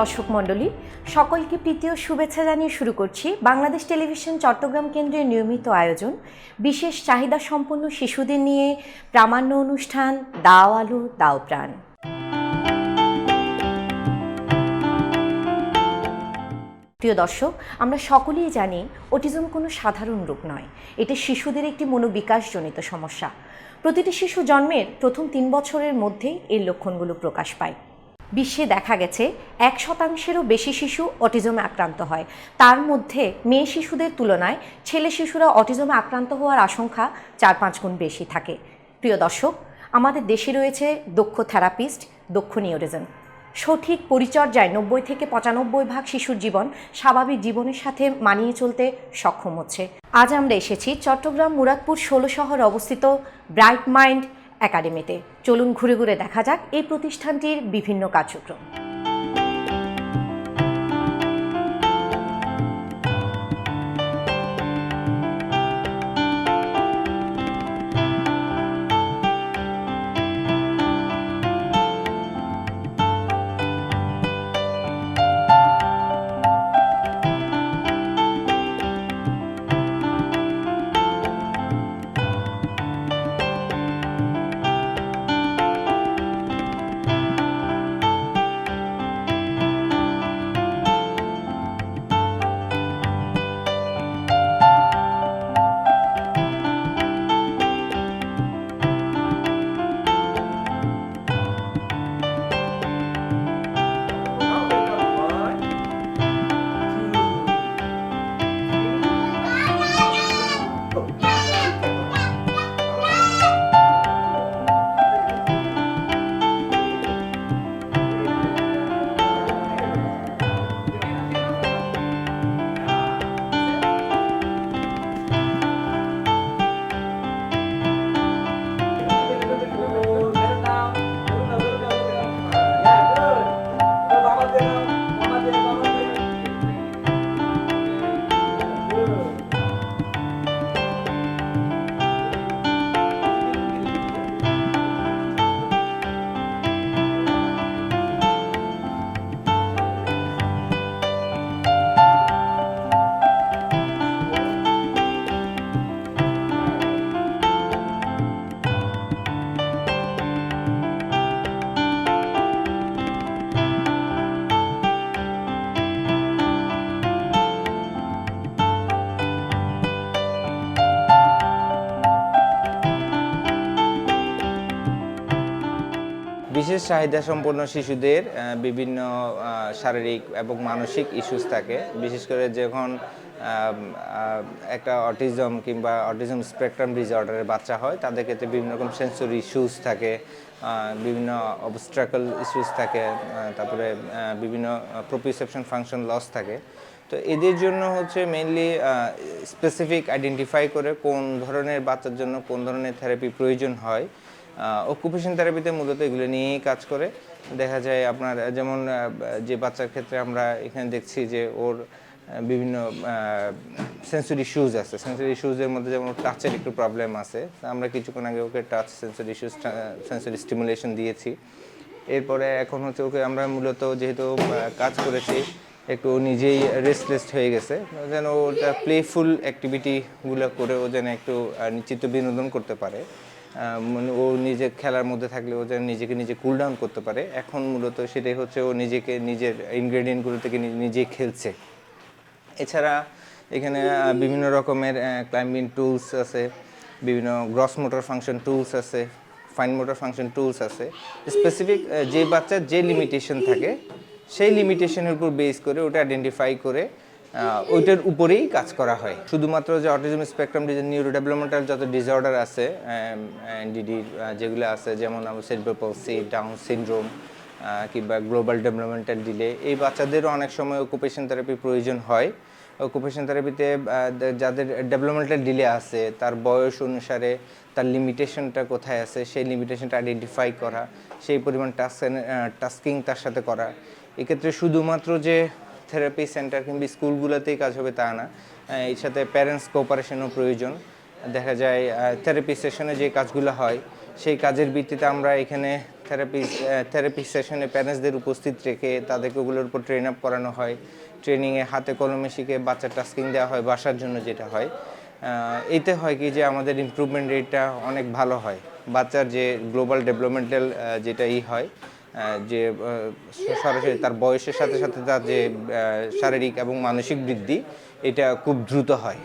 দর্শক মণ্ডলী, সকলকে প্রীতীয় শুভেচ্ছা জানিয়ে শুরু করছি বাংলাদেশ টেলিভিশন চট্টগ্রাম কেন্দ্রের নিয়মিত আয়োজন। বিশেষ চাহিদা সম্পন্ন শিশুদের নিয়ে প্রামাণ্য অনুষ্ঠান, দাও আলো, দাও প্রাণ। প্রিয় দর্শক, আমরা সকলেই জানি অটিজম কোনো সাধারণ রোগ নয়। এটি শিশুদের একটি মনোবিকাশজনিত সমস্যা। প্রতিটি শিশু জন্মের প্রথম তিন বছরের মধ্যেই এর লক্ষণগুলো প্রকাশ পায়। বিশ্বে দেখা গেছে, এক শতাংশেরও বেশি শিশু অটিজমে আক্রান্ত হয়। তার মধ্যে মেয়ে শিশুদের তুলনায় ছেলে শিশুরা অটিজমে আক্রান্ত হওয়ার আশঙ্কা চার পাঁচ গুণ বেশি থাকে। প্রিয় দর্শক, আমাদের দেশে রয়েছে দক্ষ থেরাপিস্ট, দক্ষ নিউরিজম সঠিক পরিচর্যায় নব্বই থেকে পঁচানব্বই ভাগ শিশুর জীবন স্বাভাবিক জীবনের সাথে মানিয়ে চলতে সক্ষম হচ্ছে। আজ আমরা এসেছি চট্টগ্রাম মুরাদপুর ষোলো শহর অবস্থিত ব্রাইট মাইন্ড একাডেমিতে। চলুন ঘুরে ঘুরে দেখা যাক এই প্রতিষ্ঠানটির বিভিন্ন কার্যক্রম। বিশেষ চাহিদা সম্পন্ন শিশুদের বিভিন্ন শারীরিক এবং মানসিক ইস্যুস থাকে। বিশেষ করে যখন একটা অটিজম কিংবা অটিজম স্পেকট্রাম ডিসঅর্ডারের বাচ্চা হয়, তাদের ক্ষেত্রে বিভিন্ন রকম সেন্সরি ইস্যুস থাকে বিভিন্ন অবস্ট্রাকল ইস্যুস থাকে তারপরে বিভিন্ন প্রপিসেপশন ফাংশন লস থাকে। তো এদের জন্য হচ্ছে মেইনলি স্পেসিফিক আইডেন্টিফাই করে কোন ধরনের বাচ্চার জন্য কোন ধরনের থেরাপি প্রয়োজন হয়। অকুপেশন থেরাপিতে মূলত এগুলো নিয়েই কাজ করে। দেখা যায় আপনার, যেমন যে বাচ্চার ক্ষেত্রে আমরা এখানে দেখছি যে ওর বিভিন্ন সেন্সরি ইস্যুজ আছে। সেন্সরি ইস্যুজের মধ্যে যেমন টাচের একটু প্রবলেম আছে। আমরা কিছুক্ষণ আগে ওকে touch sensory issues sensory stimulation দিয়েছি। এরপরে এখন হচ্ছে ওকে আমরা মূলত যেহেতু কাজ করেছি, একটু নিজেই রেস্টলেস হয়ে গেছে। যেন ওটা প্লেফুল অ্যাক্টিভিটিগুলো করে ও যেন একটু চিত্ত বিনোদন করতে পারে। মানে ও নিজে খেলার মধ্যে থাকলে ও যেন নিজেকে নিজে কুল ডাউন করতে পারে। এখন মূলত সেটাই হচ্ছে ও নিজেকে নিজের ইনগ্রেডিয়েন্টগুলো থেকে নিজেই খেলছে। এছাড়া এখানে বিভিন্ন রকমের ক্লাইম্বিং টুলস আছে, বিভিন্ন গ্রস মোটর ফাংশন টুলস আছে ফাইন মোটর ফাংশন টুলস আছে। স্পেসিফিক যে বাচ্চার যে লিমিটেশন থাকে, সেই লিমিটেশনের উপর বেস করে ওটা আইডেন্টিফাই করে ওইটার উপরেই কাজ করা হয়। শুধুমাত্র যে অটিজম স্পেকট্রাম নিউরো ডেভেলপমেন্টাল যত ডিসঅর্ডার আছে এনডিডি যেগুলো আছে, যেমন সেরিব্রাল পলসি ডাউন সিনড্রোম কিংবা গ্লোবাল ডেভেলপমেন্টাল ডিলে এই বাচ্চাদেরও অনেক সময় অকুপেশন থেরাপি প্রয়োজন হয়। অকুপেশন থেরাপিতে যাদের ডেভেলপমেন্টাল ডিলে আছে, তার বয়স অনুসারে তার লিমিটেশনটা কোথায় আছে, সেই লিমিটেশনটা আইডেন্টিফাই করা, সেই পরিমাণ টাস্ক টাস্কিং তার সাথে করা। এক্ষেত্রে শুধুমাত্র যে থেরাপি সেন্টার কিংবা স্কুলগুলোতেই কাজ হবে তা না। এর সাথে প্যারেন্টস কোঅপারেশনও প্রয়োজন। দেখা যায় থেরাপি সেশনে যে কাজগুলো হয়, সেই কাজের ভিত্তিতে আমরা এখানে থেরাপি থেরাপি সেশনে প্যারেন্টসদের উপস্থিত রেখে তাদেরকে ওগুলোর উপর ট্রেন আপ করানো হয়। ট্রেনিংয়ে হাতে কলমে শিখে বাচ্চার টাস্কিং দেওয়া হয়, বাসার জন্য যেটা হয়। এতে হয় কি যে আমাদের ইমপ্রুভমেন্ট রেটটা অনেক ভালো হয়। বাচ্চার যে গ্লোবাল ডেভেলপমেন্টাল যেটা ই হয় যে সরাসরি তার বয়সের সাথে সাথে তার যে শারীরিক এবং মানসিক বৃদ্ধি, এটা খুব দ্রুত হয়।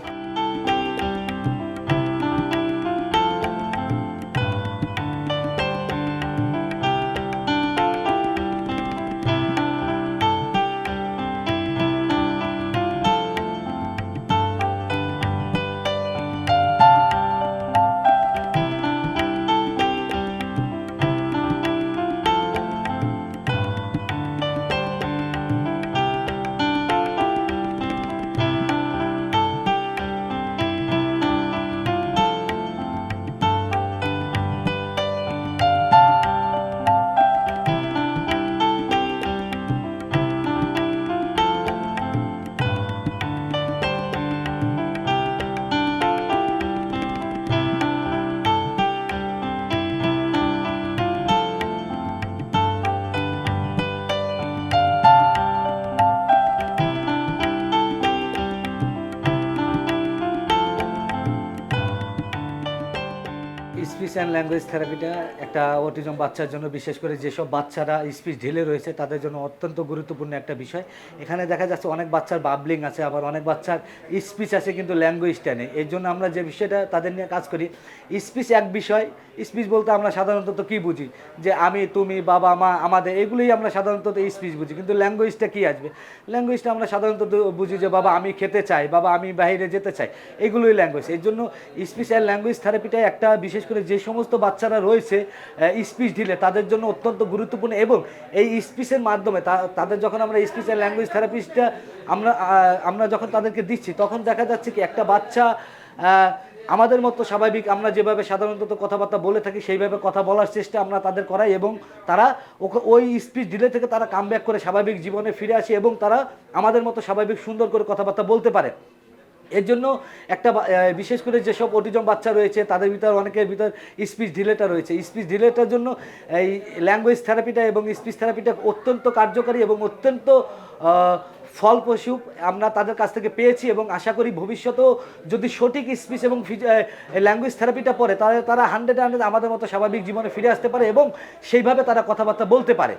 অ্যান্ড ল্যাঙ্গুয়েজ থেরাপিটা একটা অটিজম বাচ্চার জন্য, বিশেষ করে যেসব বাচ্চারা স্পিচ ঢিলে রয়েছে, তাদের জন্য অত্যন্ত গুরুত্বপূর্ণ একটা বিষয়। এখানে দেখা যাচ্ছে অনেক বাচ্চার বাবলিং আছে, আবার অনেক বাচ্চার স্পিচ আছে, কিন্তু ল্যাঙ্গুয়েজটা নেই। এর জন্য আমরা যে বিষয়টা তাদের নিয়ে কাজ করি স্পিচ এক বিষয় স্পিচ বলতে আমরা সাধারণত তো কী বুঝি? যে আমি, তুমি, বাবা, মা, আমাদের, এগুলোই আমরা সাধারণত স্পিচ বুঝি, কিন্তু ল্যাঙ্গুয়েজটা কী আসবে? ল্যাঙ্গুয়েজটা আমরা সাধারণত বুঝি যে, বাবা, আমি খেতে চাই, বাবা, আমি বাইরে যেতে চাই, এগুলোই ল্যাঙ্গুয়েজ এর জন্য স্পিচ অ্যান্ড ল্যাঙ্গুয়েজ থেরাপিটা একটা, বিশেষ করে যে সমস্ত বাচ্চারা রয়েছে স্পিচ ঢিলে তাদের জন্য অত্যন্ত গুরুত্বপূর্ণ এবং এই স্পিচের মাধ্যমে তাদের যখন আমরা স্পিচ অ্যান্ড ল্যাঙ্গুয়েজ থেরাপিস্টটা আমরা আমরা যখন তাদেরকে দিচ্ছি, তখন দেখা যাচ্ছে কি একটা বাচ্চা আমাদের মতো স্বাভাবিক আমরা যেভাবে সাধারণত কথাবার্তা বলে থাকি, সেইভাবে কথা বলার চেষ্টা আমরা তাদের করাই এবং তারা ওই স্পিচ ডিলে থেকে তারা কাম করে স্বাভাবিক জীবনে ফিরে আসে এবং তারা আমাদের মতো স্বাভাবিক সুন্দর করে কথাবার্তা বলতে পারে। এর জন্য একটা বিশেষ করে যেসব অটিজম বাচ্চা রয়েছে, তাদের ভিতর অনেকের ভিতর স্পিচ ডিলেটা রয়েছে। স্পিচ ডিলেটার জন্য এই ল্যাঙ্গুয়েজ থেরাপিটা এবং স্পিচ থেরাপিটা অত্যন্ত কার্যকারী এবং অত্যন্ত ফলপ্রসূ আমরা তাদের কাছ থেকে পেয়েছি এবং আশা করি ভবিষ্যতেও যদি সঠিক স্পিচ এবং ল্যাঙ্গুয়েজ থেরাপিটা পড়ে, তাহলে তারা হান্ড্রেড হান্ড্রেড আমাদের মতো স্বাভাবিক জীবনে ফিরে আসতে পারে এবং সেইভাবে তারা কথাবার্তা বলতে পারে।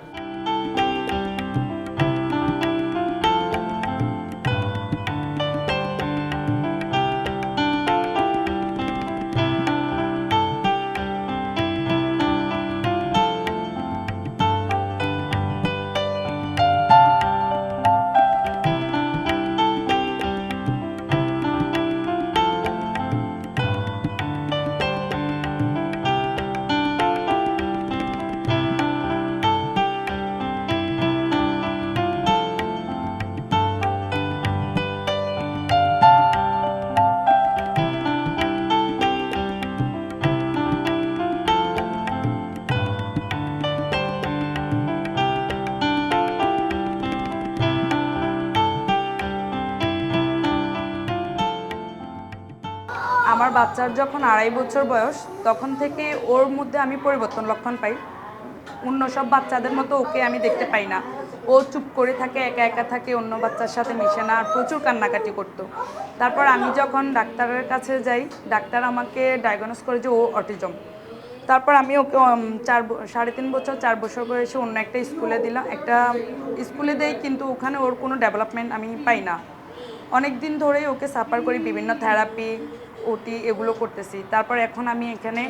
বাচ্চার যখন আড়াই বছর বয়স, তখন থেকে ওর মধ্যে আমি পরিবর্তন লক্ষণ পাই। অন্য সব বাচ্চাদের মতো ওকে আমি দেখতে পাই না। ও চুপ করে থাকে, একা একা থাকে, অন্য বাচ্চার সাথে মিশে না, আর প্রচুর কান্নাকাটি করতো। তারপর আমি যখন ডাক্তারের কাছে যাই, ডাক্তার আমাকে ডায়াগনোস করে যে ও অটিজম তারপর আমি ওকে চার সাড়ে তিন বছর, চার বছর বয়সে অন্য একটা স্কুলে দিলাম। একটা স্কুলে দেই, কিন্তু ওখানে ওর কোনো ডেভেলপমেন্ট আমি পাই না। অনেক দিন ধরেই ওকে সাফার করি বিভিন্ন থেরাপি ওটি এগুলো করতেছি। তারপর এখন আমি এখানে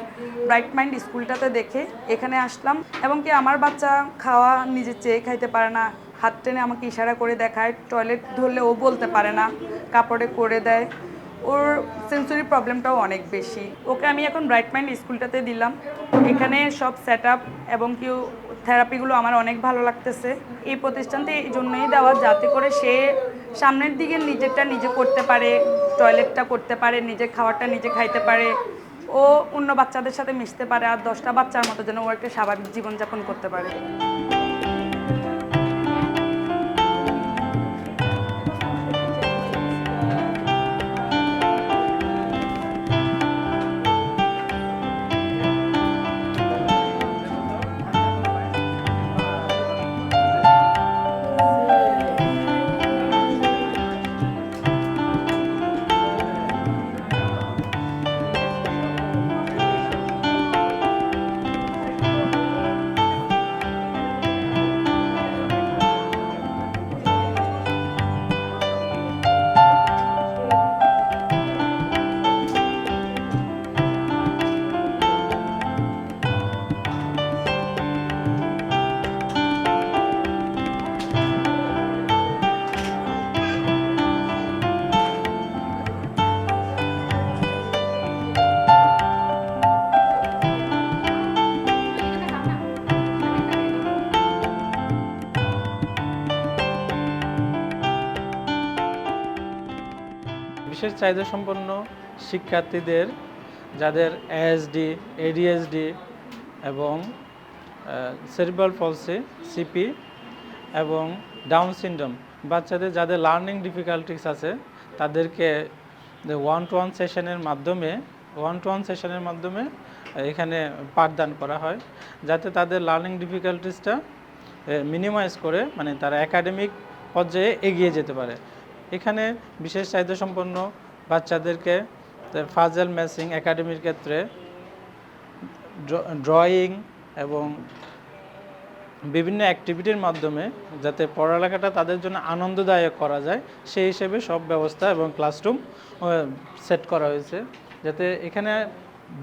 ব্রাইট মাইন্ড স্কুলটাতে দেখে এখানে আসলাম। এবং কি আমার বাচ্চা খাওয়া নিজে চেয়ে খাইতে পারে না। হাত টেনে আমাকে ইশারা করে দেখায়। টয়লেট ধরলে ও বলতে পারে না। কাপড়ে করে দেয়। ওর সেন্সরি প্রবলেমটাও অনেক বেশি। ওকে আমি এখন ব্রাইট মাইন্ড স্কুলটাতে দিলাম। এখানে সব সেট আপ এবং কেউ থেরাপিগুলো আমার অনেক ভালো লাগতেছে। এই প্রতিষ্ঠানটা এই জন্যই দেওয়া, যাতে করে সে সামনের দিকে নিজেরটা নিজে করতে পারে টয়লেটটা করতে পারে, নিজে খাবারটা নিজে খাইতে পারে। ও অন্য বাচ্চাদের সাথে মিশতে পারে আর দশটা বাচ্চার মতো যেন ও একটা স্বাভাবিক জীবনযাপন করতে পারে। বিশেষ চাহিদা সম্পন্ন শিক্ষার্থীদের যাদের এএসডি এডিএসডি এবং সেরিব্রাল পলসি সিপি এবং ডাউন সিনড্রোম বাচ্চাদের যাদের লার্নিং ডিফিকাল্টিস আছে, তাদেরকে ওয়ান টু ওয়ান সেশনের মাধ্যমে ওয়ান টু ওয়ান সেশনের মাধ্যমে এখানে পাঠদান করা হয়, যাতে তাদের লার্নিং ডিফিকাল্টিসটা মিনিমাইজ করে মানে তারা একাডেমিক পর্যায়ে এগিয়ে যেতে পারে। এখানে বিশেষ চাহিদা সম্পন্ন বাচ্চাদেরকে ফাজেল ম্যাসিং একাডেমির ক্ষেত্রে ড্রয়িং এবং বিভিন্ন অ্যাক্টিভিটির মাধ্যমে যাতে পড়ালেখাটা তাদের জন্য আনন্দদায়ক করা যায়, সেই হিসেবে সব ব্যবস্থা এবং ক্লাসরুম সেট করা হয়েছে। যাতে এখানে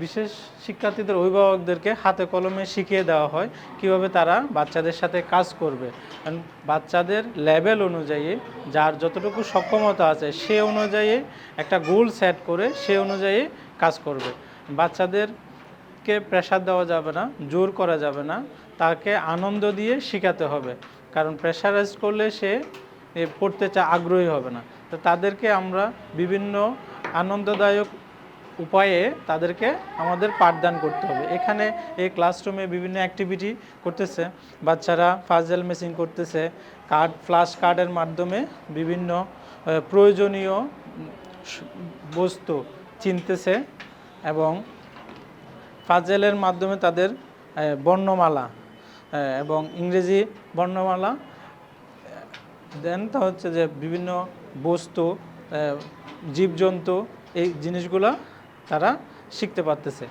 বিশেষ শিক্ষার্থীদের অভিভাবকদেরকে হাতে কলমে শিখিয়ে দেওয়া হয় কীভাবে তারা বাচ্চাদের সাথে কাজ করবে। কারণ বাচ্চাদের লেভেল অনুযায়ী যার যতটুকু সক্ষমতা আছে সে অনুযায়ী একটা গোল সেট করে সে অনুযায়ী কাজ করবে। বাচ্চাদেরকে প্রেশার দেওয়া যাবে না, জোর করা যাবে না, তাকে আনন্দ দিয়ে শেখাতে হবে। কারণ প্রেশারাইজ করলে সে পড়তে চা, আগ্রহী হবে না। তো তাদেরকে আমরা বিভিন্ন আনন্দদায়ক উপায়ে তাদেরকে আমাদের পাঠদান করতে হবে। এখানে এই ক্লাসরুমে বিভিন্ন অ্যাক্টিভিটি করতেছে। বাচ্চারা ফাজেল মেশিন করতেছে কার্ড ফ্লাশ কার্ডের মাধ্যমে বিভিন্ন প্রয়োজনীয় বস্তু চিনতেছে এবং ফাজেলের মাধ্যমে তাদের বর্ণমালা এবং ইংরেজি বর্ণমালা দেন তা হচ্ছে যে বিভিন্ন বস্তু জীবজন্তু, এই জিনিসগুলো তারা শিখতে পারতেছে।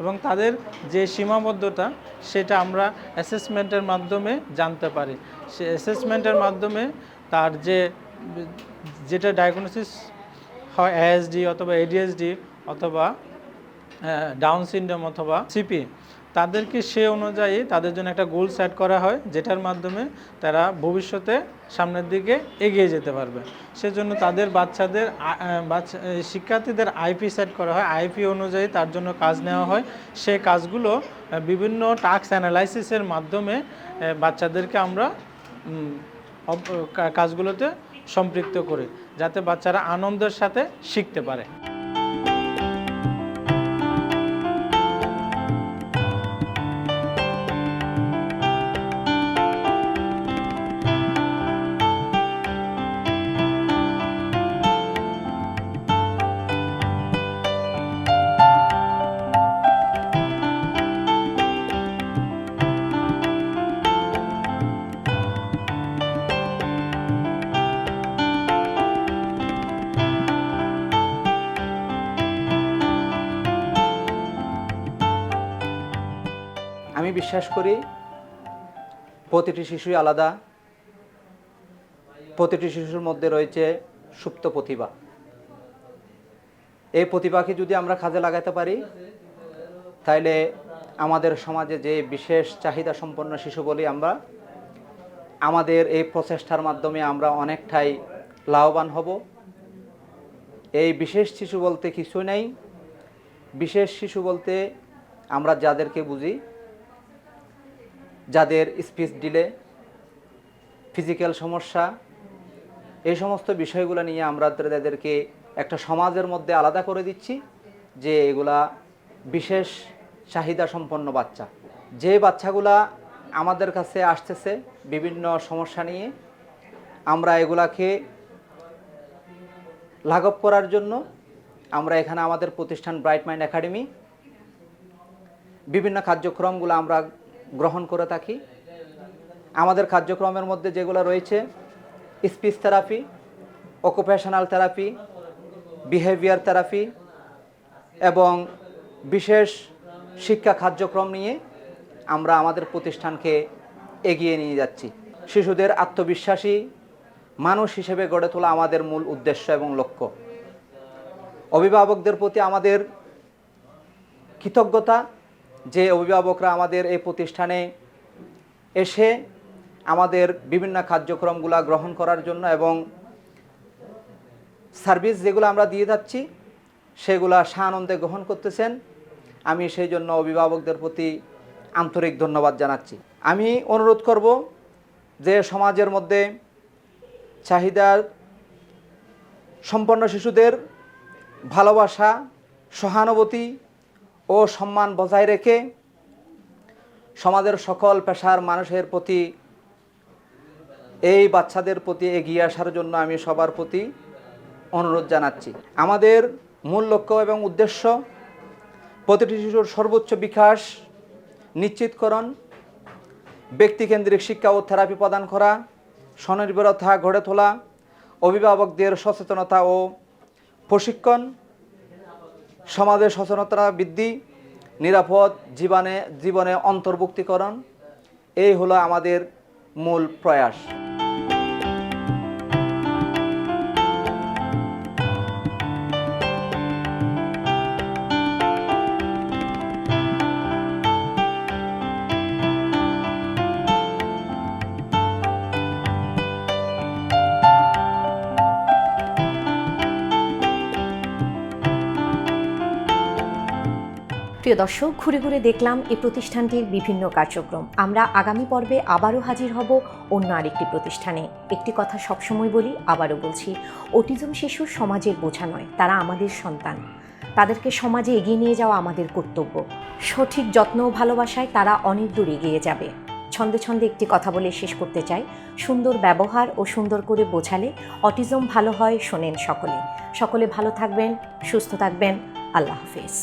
এবং তাদের যে সীমাবদ্ধতা, সেটা আমরা অ্যাসেসমেন্টের মাধ্যমে জানতে পারি। সে অ্যাসেসমেন্টের মাধ্যমে তার যে, যেটা ডায়াগনোসিস হয় এএসডি অথবা এডিএসডি অথবা ডাউন সিনড্রোম অথবা সিপি তাদেরকে সে অনুযায়ী তাদের জন্য একটা গোল সেট করা হয়, যেটার মাধ্যমে তারা ভবিষ্যতে সামনের দিকে এগিয়ে যেতে পারবে। সেজন্য তাদের বাচ্চাদের বাচ্চা শিক্ষার্থীদের আইপি সেট করা হয়। আইপি অনুযায়ী তার জন্য কাজ নেওয়া হয়। সে কাজগুলো বিভিন্ন টাস্ক অ্যানালাইসিসের মাধ্যমে বাচ্চাদেরকে আমরা কাজগুলোতে সম্পৃক্ত করি, যাতে বাচ্চারা আনন্দের সাথে শিখতে পারে। বিশ্বাস করি, প্রতিটি শিশুই আলাদা, প্রতিটি শিশুর মধ্যে রয়েছে সুপ্ত প্রতিভা। এই প্রতিভাকে যদি আমরা কাজে লাগাতে পারি, তাইলে আমাদের সমাজে যে বিশেষ চাহিদা সম্পন্ন শিশু বলি আমরা, আমাদের এই প্রচেষ্টার মাধ্যমে আমরা অনেকটাই লাভবান হব। এই বিশেষ শিশু বলতে কিছু নেই। বিশেষ শিশু বলতে আমরা যাদেরকে বুঝি যাদের স্পিচ ডিলে ফিজিক্যাল সমস্যা, এই সমস্ত বিষয়গুলো নিয়ে আমরা তাদেরকে একটা সমাজের মধ্যে আলাদা করে দিচ্ছি যে এগুলা বিশেষ চাহিদা সম্পন্ন বাচ্চা। যে বাচ্চাগুলা আমাদের কাছে আসতেছে বিভিন্ন সমস্যা নিয়ে, আমরা এগুলাকে লাঘব করার জন্য আমরা এখানে আমাদের প্রতিষ্ঠান ব্রাইট মাইন্ড একাডেমি, বিভিন্ন কার্যক্রমগুলো আমরা গ্রহণ করে থাকি। আমাদের কার্যক্রমের মধ্যে যেগুলো রয়েছে, speech therapy occupational therapy behaviour therapy এবং বিশেষ শিক্ষা কার্যক্রম নিয়ে আমরা আমাদের প্রতিষ্ঠানকে এগিয়ে নিয়ে যাচ্ছি। শিশুদের আত্মবিশ্বাসী মানুষ হিসেবে গড়ে তোলা আমাদের মূল উদ্দেশ্য এবং লক্ষ্য। অভিভাবকদের প্রতি আমাদের কৃতজ্ঞতা যে অভিভাবকরা আমাদের এই প্রতিষ্ঠানে এসে আমাদের বিভিন্ন কার্যক্রমগুলো গ্রহণ করার জন্য এবং সার্ভিস যেগুলো আমরা দিয়ে যাচ্ছি, সেগুলা সানন্দে গ্রহণ করতেছেন। আমি সেই জন্য অভিভাবকদের প্রতি আন্তরিক ধন্যবাদ জানাচ্ছি। আমি অনুরোধ করব যে সমাজের মধ্যে চাহিদার সম্পন্ন শিশুদের ভালোবাসা, সহানুভূতি ও সম্মান বজায় রেখে সমাজের সকল পেশার মানুষের প্রতি, এই বাচ্চাদের প্রতি এগিয়ে আসার জন্য আমি সবার প্রতি অনুরোধ জানাচ্ছি। আমাদের মূল লক্ষ্য এবং উদ্দেশ্য, প্রতিটি শিশুর সর্বোচ্চ বিকাশ, নিশ্চিতকরণ, ব্যক্তিকেন্দ্রিক শিক্ষা ও থেরাপি প্রদান করা, স্বনির্ভরতা গড়ে তোলা, অভিভাবকদের সচেতনতা ও প্রশিক্ষণ সমাজের সচেতনতা বৃদ্ধি নিরাপদ জীবনে জীবনে অন্তর্ভুক্তিকরণ এই হলো আমাদের মূল প্রয়াস। প্রিয় দর্শক, ঘুরে ঘুরে দেখলাম এই প্রতিষ্ঠানটির বিভিন্ন কার্যক্রম। আমরা আগামী পর্বে আবারও হাজির হব অন্য আরেকটি প্রতিষ্ঠানে। একটি কথা সবসময় বলি, আবারও বলছি, অটিজম শিশু সমাজের বোঝা নয়, তারা আমাদের সন্তান। তাদেরকে সমাজে এগিয়ে নিয়ে যাওয়া আমাদের কর্তব্য। সঠিক যত্ন ও ভালোবাসায় তারা অনেক দূর এগিয়ে যাবে। ছন্দে ছন্দে একটি কথা বলে শেষ করতে চাই। সুন্দর ব্যবহার ও সুন্দর করে বোঝালে অটিজম ভালো হয় শোনেন সকলে। সকলে ভালো থাকবেন, সুস্থ থাকবেন। আল্লাহ হাফেজ।